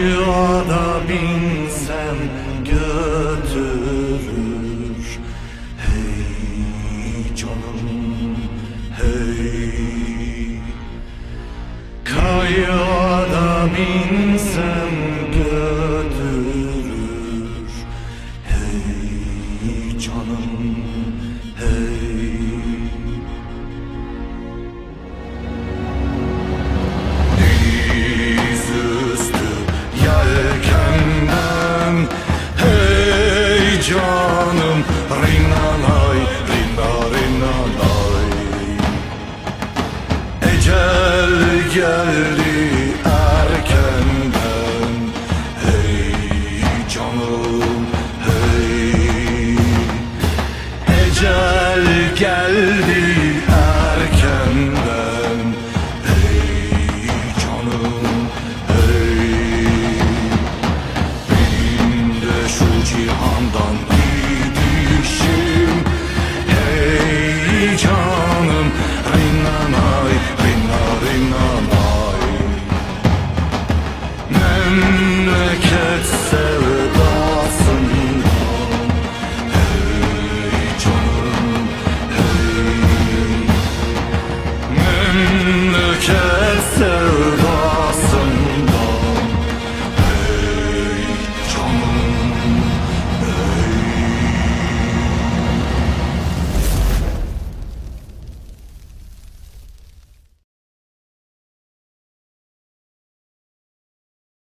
Kayada binsem götürür. Hey canım hey. Kayada binsem götürür. Hey canım hey canım rinanay rinna rinanay Ecel geldi erkenden Hey canım hey. Ecel geldi erkenden Hey canım hey. Benim de şu cihandan gidişim Hey canım Rinnanay Rinna rinnanay Memleket sevdasından Hey canım hey. Memleket